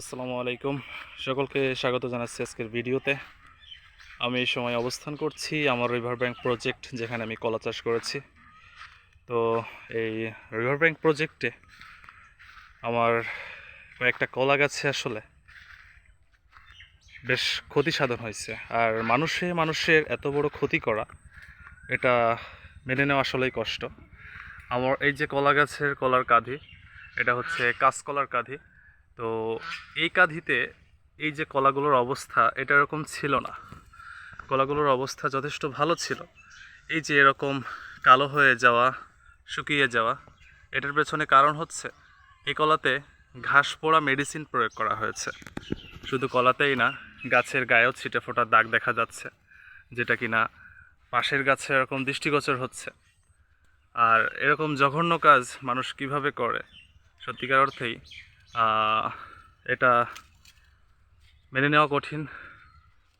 আসসালামু আলাইকুম। সকলকে স্বাগত জানাচ্ছি আজকের ভিডিওতে। আমি এই সময় অবস্থান করছি আমার রিভার ব্যাংক প্রজেক্ট যেখানে আমি কলা চাষ করেছি। তো এই রিভার ব্যাংক প্রজেক্টে আমার কয়েকটা কলা গাছে আসলে বেশ ক্ষতি সাধন হয়েছে। আর মানুষে মানুষের এত বড় ক্ষতি করা, এটা মেনে নেওয়া আসলেই কষ্ট। আমার এই যে কলা গাছের কলার কাঁধি, এটা হচ্ছে কাঁচকলার কাঁধি। তো এই কাঁধিতে এই যে কলাগুলোর অবস্থা, এটা এরকম ছিল না। কলাগুলোর অবস্থা যথেষ্ট ভালো ছিল। এই যে এরকম কালো হয়ে যাওয়া, শুকিয়ে যাওয়া, এটার পেছনে কারণ হচ্ছে, এই কলাতে ঘাস পোড়া মেডিসিন প্রয়োগ করা হয়েছে। শুধু কলাতেই না, গাছের গায়েও ছিটে ফোটার দাগ দেখা যাচ্ছে, যেটা কিনা পাশের গাছে এরকম দৃষ্টিগোচর হচ্ছে। আর এরকম জঘন্য কাজ মানুষ কীভাবে করে? সত্যিকার অর্থেই এটা মেনে নেওয়া কঠিন।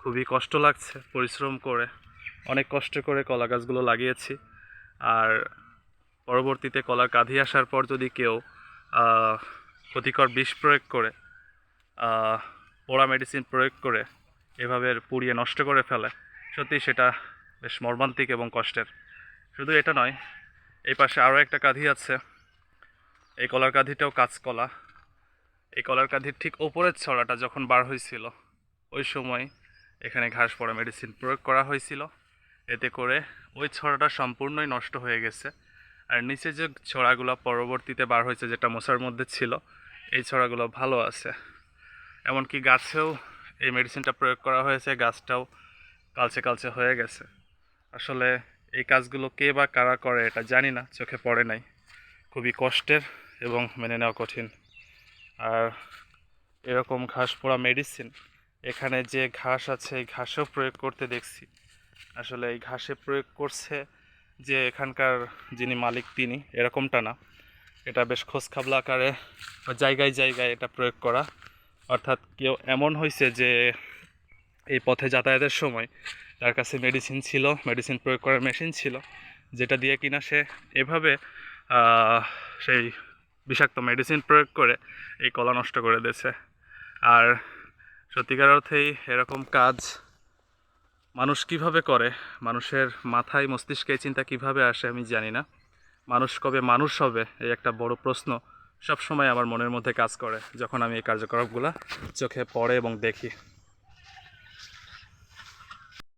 খুবই কষ্ট লাগছে পরিশ্রম করে। অনেক কষ্ট করে কলা গাছগুলো লাগিয়েছি। আর পরবর্তীতে কলার কাঁধি আসার পর যদি কেউ ক্ষতিকর বিষ প্রয়োগ করে পোড়া মেডিসিন প্রয়োগ করে, এভাবে পুড়িয়ে নষ্ট করে ফেলে, সত্যি সেটা বেশ মর্মান্তিক এবং কষ্টের। শুধু এটা নয়, এই পাশে আরও একটা কাঁধি আছে। এই কলার কাঁধিটাও কাঁচকলা। এই কলার কাঁধির ঠিক ওপরের ছড়াটা যখন বার হয়েছিল, ওই সময় এখানে ঘাস পড়া মেডিসিন প্রয়োগ করা হয়েছিল। এতে করে ওই ছড়াটা সম্পূর্ণই নষ্ট হয়ে গেছে। আর নিচে যে ছড়াগুলো পরবর্তীতে বার হয়েছে, যেটা মশার মধ্যে ছিল, এই ছড়াগুলো ভালো আছে। এমনকি গাছেও এই মেডিসিনটা প্রয়োগ করা হয়েছে, গাছটাও কালচে কালচে হয়ে গেছে। আসলে এই কাজগুলো কে বা কারা করে এটা জানি না, চোখে পড়ে নাই। খুবই কষ্টের এবং মেনে নেওয়া কঠিন। আর এরকম ঘাস পোড়া মেডিসিন এখানে যে ঘাস আছে এই ঘাসেও প্রয়োগ করতে দেখছি। আসলে এই ঘাসে প্রয়োগ করছে যে এখানকার যিনি মালিক তিনি, এরকমটা না। এটা বেশ খোঁজখাবলা আকারে জায়গায় জায়গায় এটা প্রয়োগ করা। অর্থাৎ কেউ এমন হয়েছে যে এই পথে যাতায়াতের সময় তার কাছে মেডিসিন ছিল মেডিসিন প্রয়োগ করার মেশিন ছিল, যেটা দিয়ে কিনা সে এভাবে সেই বিষাক্ত মেডিসিন প্রয়োগ করে এই কলা নষ্ট করে দিয়েছে। আর সত্যিকার অর্থেই এরকম কাজ মানুষ কীভাবে করে? মানুষের মাথায় মস্তিষ্কে চিন্তা কীভাবে আসে আমি জানি না। মানুষ কবে মানুষ হবে এই একটা বড় প্রশ্ন সবসময় আমার মনের মধ্যে কাজ করে যখন আমি এই কার্যকলাপগুলো চোখে পড়ে এবং দেখি।